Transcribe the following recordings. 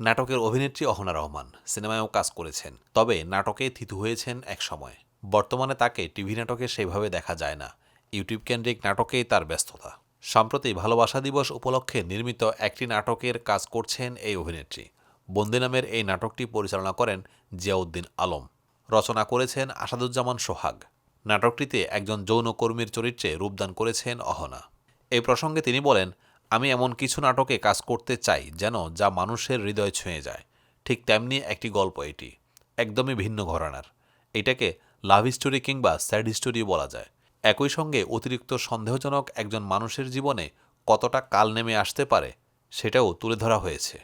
নাটকের অভিনেত্রী অহনা রহমান সিনেমায়ও কাজ করেছেন, তবে নাটকে থিতু হয়েছেন এক সময়। বর্তমানে তাকে টিভি নাটকে সেভাবে দেখা যায় না। ইউটিউব কেন্দ্রিক নাটকেই তার ব্যস্ততা। সম্প্রতি ভালোবাসা দিবস উপলক্ষে নির্মিত একটি নাটকের কাজ করছেন এই অভিনেত্রী। বন্দি নামের এই নাটকটি পরিচালনা করেন জিয়াউদ্দিন আলম। রচনা করেছেন আসাদুজ্জামান সোহাগ। নাটকটিতে একজন যৌনকর্মীর চরিত্রে রূপদান করেছেন অহনা। এই প্রসঙ্গে তিনি বলেন আমি এমন কিছু নাটকে কাজ করতে চাই যেন যা মানুষের হৃদয় ছুঁয়ে যায়। ঠিক তেমনি একটি গল্প এটি, একদমই ভিন্ন ঘরানার। এটাকে লাভ স্টোরি কিংবা স্যাড স্টোরি বলা যায়। একই সঙ্গে অতিরিক্ত সন্দেহজনক একজন মানুষের জীবনে কতটা কাল নেমে আসতে পারে সেটাও তুলে ধরা হয়েছে।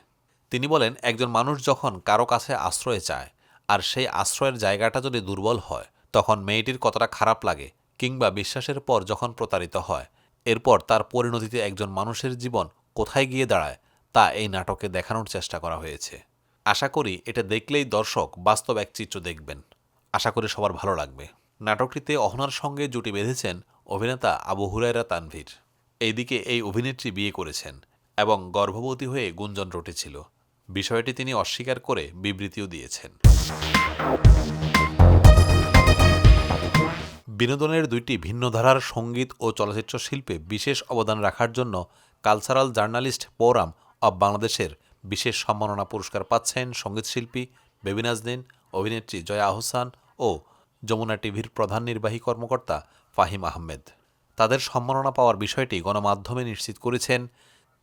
তিনি বলেন, একজন মানুষ যখন কারও কাছে আশ্রয় চায় আর সেই আশ্রয়ের জায়গাটা যদি দুর্বল হয়, তখন মেয়েটির কতটা খারাপ লাগে কিংবা বিশ্বাসের পর যখন প্রতারিত হয় এরপর তার পরিণতিতে একজন মানুষের জীবন কোথায় গিয়ে দাঁড়ায়, তা এই নাটকে দেখানোর চেষ্টা করা হয়েছে। আশা করি এটা দেখলেই দর্শক বাস্তব এক চিত্র দেখবেন। আশা করি সবার ভালো লাগবে। নাটকটিতে অহনার সঙ্গে জুটি বেঁধেছেন অভিনেতা আবু হুরায়রা তানভীর। এইদিকে এই অভিনেত্রী বিয়ে করেছেন এবং গর্ভবতী হয়ে গুঞ্জন রটেছিল। বিষয়টি তিনি অস্বীকার করে বিবৃতিও দিয়েছেন। বিনোদনের দুইটি ভিন্ন ধারার সংগীত ও চলচ্চিত্র শিল্পে বিশেষ অবদান রাখার জন্য কালচারাল জার্নালিস্ট ফোরাম অব বাংলাদেশের বিশেষ সম্মাননা পুরস্কার পাচ্ছেন সঙ্গীতশিল্পী বেবি নাজনীন, অভিনেত্রী জয়া আহসান ও যমুনা টিভির প্রধান নির্বাহী কর্মকর্তা ফাহিম আহমেদ। তাদের সম্মাননা পাওয়ার বিষয়টি গণমাধ্যমে নিশ্চিত করেছেন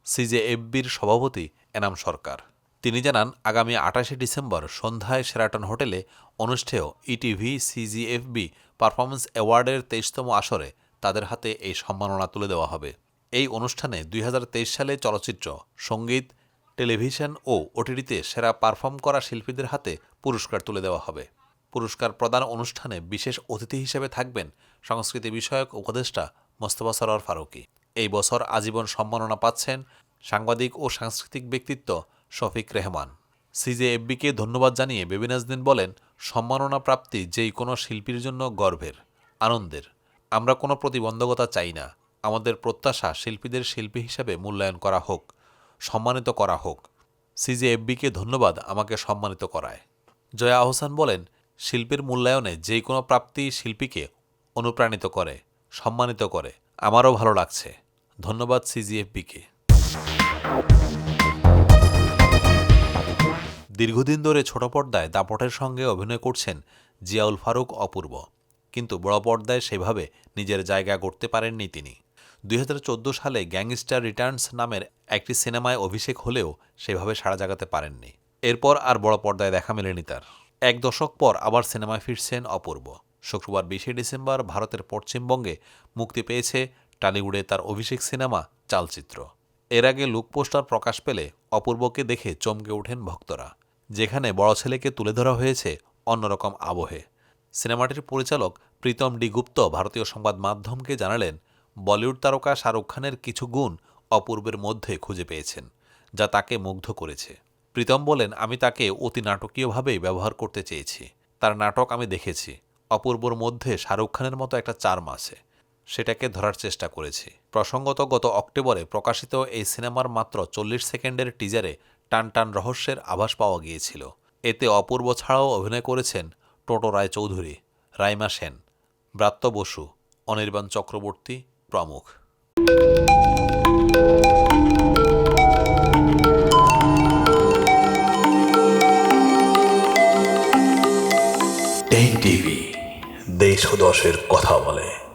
সিজেএফবির সভাপতি এনাম সরকার। তিনি জানান, আগামী আঠাশে ডিসেম্বর সন্ধ্যায় সেরাটন হোটেলে অনুষ্ঠেয় ইটিভি সিজিএফবি পারফরমেন্স অ্যাওয়ার্ডের তেইশতম আসরে তাদের হাতে এই সম্মাননা তুলে দেওয়া হবে। এই অনুষ্ঠানে দুই হাজার তেইশ সালে চলচ্চিত্র, সংগীত, টেলিভিশন ও ওটিটিতে সেরা পারফর্ম করা শিল্পীদের হাতে পুরস্কার তুলে দেওয়া হবে। পুরস্কার প্রদান অনুষ্ঠানে বিশেষ অতিথি হিসেবে থাকবেন সংস্কৃতি বিষয়ক উপদেষ্টা মোস্তফা সরোয়ার ফারুকী। এই বছর আজীবন সম্মাননা পাচ্ছেন সাংবাদিক ও সাংস্কৃতিক ব্যক্তিত্ব শফিক রেহমান। সিজেএফবিকে ধন্যবাদ জানিয়ে বেবিনাজদিন বলেন, সম্মাননা প্রাপ্তি যেই কোনো শিল্পীর জন্য গর্বের, আনন্দের। আমরা কোনো প্রতিবন্ধকতা চাই না। আমাদের প্রত্যাশা শিল্পীদের শিল্পী হিসেবে মূল্যায়ন করা হোক, সম্মানিত করা হোক। সিজেএফবিকে ধন্যবাদ আমাকে সম্মানিত করায়। জয়া আহসান বলেন, শিল্পের মূল্যায়নে যে কোনো প্রাপ্তি শিল্পীকে অনুপ্রাণিত করে, সম্মানিত করে। আমারও ভালো লাগছে। ধন্যবাদ সিজিএফবিকে। দীর্ঘদিন ধরে ছোট পর্দায় দাপটের সঙ্গে অভিনয় করছেন জিয়াউল ফারুক অপূর্ব। কিন্তু বড় পর্দায় সেভাবে নিজের জায়গা গড়তে পারেননি তিনি। দুই হাজার চোদ্দ সালে গ্যাংস্টার রিটার্নস নামের একটি সিনেমায় অভিষেক হলেও সেভাবে সাড়া জাগাতে পারেননি। এরপর আর বড় পর্দায় দেখা মেলেনি তার। এক দশক পর আবার সিনেমায় ফিরছেন অপূর্ব। শুক্রবার বিশে ডিসেম্বর ভারতের পশ্চিমবঙ্গে মুক্তি পেয়েছে টালিউডে তার অভিষেক সিনেমা চালচিত্র। এর আগে লুক পোস্টার প্রকাশ পেলে অপূর্বকে দেখে চমকে ওঠেন ভক্তরা। যেখানে বড় ছেলেকে তুলে ধরা হয়েছে অন্যরকম আবহে। সিনেমাটির পরিচালক প্রীতম ডি গুপ্ত ভারতীয় সংবাদ মাধ্যমকে জানালেন, বলিউড তারকা শাহরুখ খানের কিছু গুণ অপূর্বের মধ্যে খুঁজে পেয়েছেন, যা তাকে মুগ্ধ করেছে। প্রীতম বলেন, আমি তাকে অতি নাটকীয়ভাবেই ব্যবহার করতে চেয়েছি। তার নাটক আমি দেখেছি। অপূর্বর মধ্যে শাহরুখ খানের মতো একটা চার্ম আছে। সেটাকে ধরার চেষ্টা করেছি। প্রসঙ্গত গত অক্টোবরে প্রকাশিত এই সিনেমার মাত্র চল্লিশ সেকেন্ডের টিজারে টান টান রহস্যের আভাস পাওয়া গিয়েছিল। এতে অপূর্ব ছাড়াও অভিনয় করেছেন টোটো রায় চৌধুরী রাইমা সেন, ব্রাত্য বসু, অনির্বাণ চক্রবর্তী প্রমুখ। দেশ দশের কথা বলে।